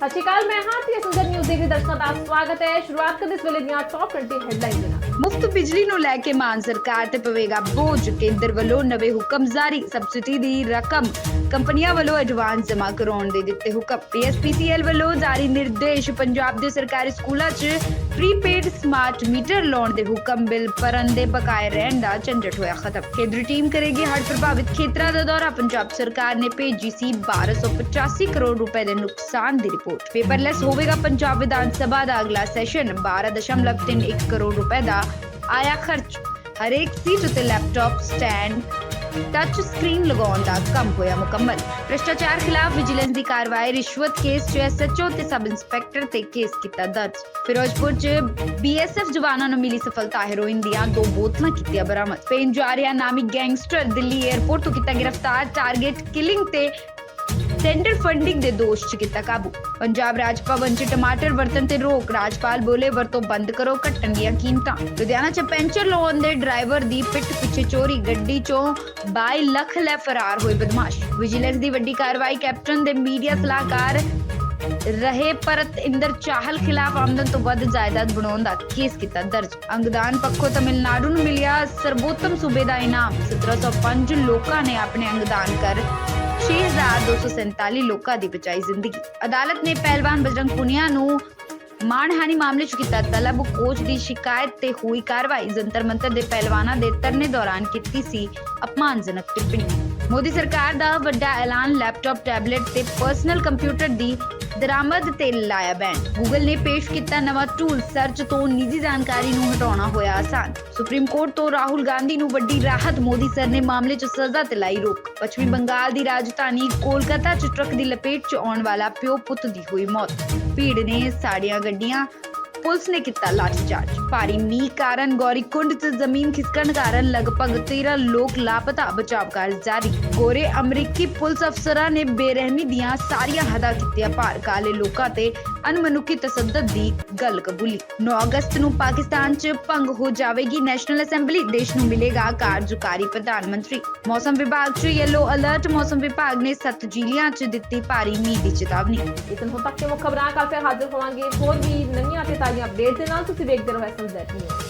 ਸਤਿ ਸ਼੍ਰੀ ਅਕਾਲ, ਮੈਂ ਹਾਂ ਤੇ ਸੁੰਦਰ ਨਿਊਜ਼ ਦੇ ਦਰਸ਼ਕਾਂ ਦਾ ਸਵਾਗਤ ਹੈ। ਸ਼ੁਰੂਆਤ ਕਰਦੇ ਇਸ ਵੇਲੇ ਦੀਆਂ ਟੌਪ 20 ਹੈਡਲਾਈਨਸ ਦੇ ਨਾਲ। ਮੁਫਤ ਬਿਜਲੀ ਨੂੰ ਲੈ ਕੇ ਮਾਨ ਸਰਕਾਰ ਤੇ ਪਵੇਗਾ ਬੋਝ। ਕੇਂਦਰ ਵੱਲੋਂ ਨਵੇਂ ਹੁਕਮ ਜਾਰੀ। ਸਬਸਿਡੀ ਦੀ ਰਕਮ ਕੰਪਨੀਆਂ ਵੱਲੋਂ ਐਡਵਾਂਸ ਜਮ੍ਹਾਂ ਕਰਾਉਣ ਦੇ ਦਿੱਤੇ ਹੁਕਮ। ਪੀਐਸਪੀਸੀਐਲ ਵੱਲੋਂ ਜਾਰੀ ਨਿਰਦੇਸ਼। ਪੰਜਾਬ ਦੇ ਸਰਕਾਰੀ ਸਕੂਲਾਂ 'ਚ ਪ੍ਰੀਪੇਡ ਸਮਾਰਟ ਮੀਟਰ ਲਾਉਣ ਦੇ ਹੁਕਮ ਬਿੱਲ ਪਰਨ ਦੇ ਬਕਾਏ ਰਹਿਣ ਦਾ ਝੰਡਟ ਹੋਇਆ ਖਤਮ। ਕੇਂਦਰੀ ਟੀਮ ਕਰੇਗੀ ਹੜ੍ਹ ਪ੍ਰਭਾਵਿਤ ਖੇਤਰਾਂ ਦਾ ਦੌਰਾ। ਪੰਜਾਬ ਸਰਕਾਰ ਨੇ ਭੇਜੀ ਸੀ 1285 ਕਰੋੜ ਰੁਪਏ ਦੇ ਨੁਕਸਾਨ ਦੀ ਰਿਪੋਰਟ। ਪੇਪਰਲੈਸ ਹੋਵੇਗਾ ਪੰਜਾਬ ਵਿਧਾਨ ਸਭਾ ਦਾ ਅਗਲਾ ਸੈਸ਼ਨ। 12.31 ਕਰੋੜ ਰੁਪਏ ਦਾ ਆਇਆ ਖਰਚ। ਹਰੇਕ ਸੀਟ ਉੱਤੇ ਲੈਪਟਾਪ, ਸਟੈਂਡ ਟੱਚ ਸਕਰੀਨ ਲਗਾਉਣ ਦਾ ਕੰਮ ਹੋਇਆ ਮੁਕੰਮਲ। ਭ੍ਰਿਸ਼ਟਾਚਾਰ ਖਿਲਾਫ ਵਿਜੀਲੈਂਸ ਦੀ ਕਾਰਵਾਈ, ਰਿਸ਼ਵਤ ਕੇਸ 'ਚ ਐਸਐਚਓ ਤੇ ਸਬ ਇੰਸਪੈਕਟਰ ਤੇ ਕੇਸ ਕੀਤਾ ਦਰਜ। ਫਿਰੋਜ਼ਪੁਰ 'ਚ ਬੀਐਸਐਫ ਜਵਾਨਾਂ ਨੂੰ ਮਿਲੀ ਸਫਲਤਾ, ਹੈਰੋਇਨ ਦੀਆਂ ਦੋ ਬੋਤਲਾਂ ਕੀਤੀਆਂ ਬਰਾਮਦ। ਸਪੇਨ ਜਾ ਰਿਹਾ ਨਾਮੀ ਗੈਂਗਸਟਰ ਦਿੱਲੀ 에ਅਰਪੋਰਟ ਤੋਂ ਕੀਤਾ ਗ੍ਰਿਫਤਾਰ, ਟਾਰਗੇਟ ਕਿਲਿੰਗ ਤੇ ਟੈਂਡਰ ਫੰਡਿੰਗ ਦੇ ਦੋਸ਼ 'ਚ ਕੀਤਾ ਕਾਬੂ। ਪੰਜਾਬ ਰਾਜ ਭਵਨ 'ਚ ਟਮਾਟਰ ਵਰਤਣ ਤੇ ਰੋਕ, ਰਾਜਪਾਲ ਬੋਲੇ ਵਰਤੋਂ ਬੰਦ ਕਰੋ, ਘਟਣਗੀਆਂ ਕੀਮਤਾਂ। ਲੁਧਿਆਣਾ 'ਚ ਪੈਂਚਰ ਲਾਉਣ ਦੇ ਡਰਾਈਵਰ ਦੀ ਪਿੱਠ ਪਿੱਛੇ ਚੋਰੀ, ਗੱਡੀ 'ਚੋਂ 22 ਲੱਖ ਲੈ ਫਰਾਰ ਹੋਏ ਬਦਮਾਸ਼। ਵਿਜੀਲੈਂਸ ਦੀ ਵੱਡੀ ਕਾਰਵਾਈ ਕੈਪਟਨ ਦੇ ਮੀਡੀਆ ਸਲਾਹਕਾਰ ਰਹੇ ਪਰਤ ਇੰਦਰ ਚਾਹਲ ਖਿਲਾਫ ਆਮਦਨ ਤੋਂ ਵੱਧ ਜਾਇਦਾਦ ਬਣਾਉਣ ਦਾ ਕੇਸ ਕੀਤਾ ਦਰਜ। ਅੰਗਦਾਨ ਪੱਖੋਂ ਤਮਿਲਨਾਡੂ ਨੂੰ ਮਿਲਿਆ ਸਰਬੋਤਮ ਸੂਬੇ ਦਾ ਇਨਾਮ। 1705 ਲੋਕਾਂ ਨੇ ਆਪਣੇ ਅੰਗਦਾਨ ਕਰ 6247 ਲੋਕਾਂ ਦੀ ਬਚਾਈ ਜ਼ਿੰਦਗੀ। ਅਦਾਲਤ ਨੇ ਪਹਿਲਵਾਨ ਬਜਰੰਗ ਪੁਨੀਆ ਨੂੰ ਮਾਣਹਾਨੀ ਮਾਮਲੇ 'ਚ ਕੀਤਾ ਤਲਬ ਕੋਚ ਦੀ ਸ਼ਿਕਾਇਤ ਤੇ ਹੋਈ ਕਾਰਵਾਈ। ਜੰਤਰ ਮੰਤਰ ਦੇ ਪਹਿਲਵਾਨਾਂ ਦੇ ਧਰਨੇ ਦੌਰਾਨ ਕੀਤੀ ਸੀ ਅਪਮਾਨਜਨਕ ਟਿੱਪਣੀ। ਮੋਦੀ ਸਰਕਾਰ ਦਾ ਵੱਡਾ ਐਲਾਨ ਲੈਪਟਾਪ ਟੈਬਲੇਟ ਤੇ ਪਰਸਨਲ ਕੰਪਿਊਟਰ ਦੀ ਦਰਾਮਦ ਤੇ ਲਾਇਆ ਬੈਨ। ਗੂਗਲ ਨੇ ਪੇਸ਼ ਕੀਤਾ ਨਵਾਂ ਟੂਲ ਸਰਚ ਤੋਂ ਨਿੱਜੀ ਜਾਣਕਾਰੀ ਨੂੰ ਹਟਾਉਣਾ ਹੋਇਆ ਆਸਾਨ। ਸੁਪਰੀਮ ਕੋਰਟ ਤੋਂ ਰਾਹੁਲ ਗਾਂਧੀ ਨੂੰ ਵੱਡੀ ਰਾਹਤ ਮੋਦੀ ਸਰ ਨੇ ਮਾਮਲੇ 'ਚ ਸਜ਼ਾ ਤੇ ਲਾਈ ਰੋਕ। ਪੱਛਮੀ ਬੰਗਾਲ ਦੀ ਰਾਜਧਾਨੀ ਕੋਲਕਾਤਾ 'ਚ ਟਰੱਕ ਦੀ ਲਪੇਟ 'ਚ ਆਉਣ ਵਾਲਾ ਪਿਓ ਪੁੱਤ ਦੀ ਹੋਈ ਮੌਤ। ਭੀੜ ਨੇ ਸਾੜੀਆਂ ਗੱਡੀਆਂ ਪੁਲਿਸ ਨੇ ਕੀਤਾ ਲਾਠੀਚਾਰਜ। ਭਾਰੀ ਮੀਂਹ ਕਾਰਨ ਗੌਰੀਕੁੰਡ 'ਚ ਜ਼ਮੀਨ ਖਿਸਕਣ ਕਾਰਨ ਲਗਭਗ 13 ਲੋਕ ਲਾਪਤਾ ਬਚਾਵ ਕਾਰਜ ਜਾਰੀ। ਗੋਰੇ ਅਮਰੀਕੀ ਪੁਲਿਸ ਅਫਸਰਾਂ ਨੇ ਬੇਰਹਿਮੀ ਦੀਆਂ ਸਾਰੀਆਂ ਹੱਦਾਂ ਕੀਤੀਆਂ ਭਾਰ। ਕਾਲੇ ਲੋਕਾਂ ਤੇ ਅਨਮਨੁੱਖੀ ਤਸੱਦਦ ਦੀ ਗੱਲ ਕਬੂਲੀ। 9 ਅਗਸਤ ਨੂੰ ਪਾਕਿਸਤਾਨ 'ਚ ਭੰਗ ਹੋ ਜਾਵੇਗੀ ਨੈਸ਼ਨਲ ਅਸੈਂਬਲੀ। ਦੇਸ਼ ਨੂੰ ਮਿਲੇਗਾ ਕਾਰਜਕਾਰੀ ਪ੍ਰਧਾਨ ਮੰਤਰੀ। ਮੌਸਮ ਵਿਭਾਗ 'ਚ ਯੈਲੋ ਅਲਰਟ ਮੌਸਮ ਵਿਭਾਗ ਨੇ ਸੱਤ ਜ਼ਿਲ੍ਹਿਆਂ 'ਚ ਦਿੱਤੀ ਭਾਰੀ ਮੀਂਹ ਦੀ ਚੇਤਾਵਨੀ। ਇਸ ਨੂੰ ਤੱਕ ਕੇ ਮੁੱਖ ਖਬਰਾਂ ਕੱਲ ਹਾਜ਼ਰ ਹੋਵਾਂਗੇ। ਹੋਰ ਵੀ ਨਵੀਆਂ ਤੇ ਤਾਜ਼ੀਆਂ ਅਪਡੇਟ ਦੇ ਨਾਲ ਤੁਸੀਂ ਵੇਖਦੇ ਰਹੋ ਐਸਐਸ ਨਿਊਜ਼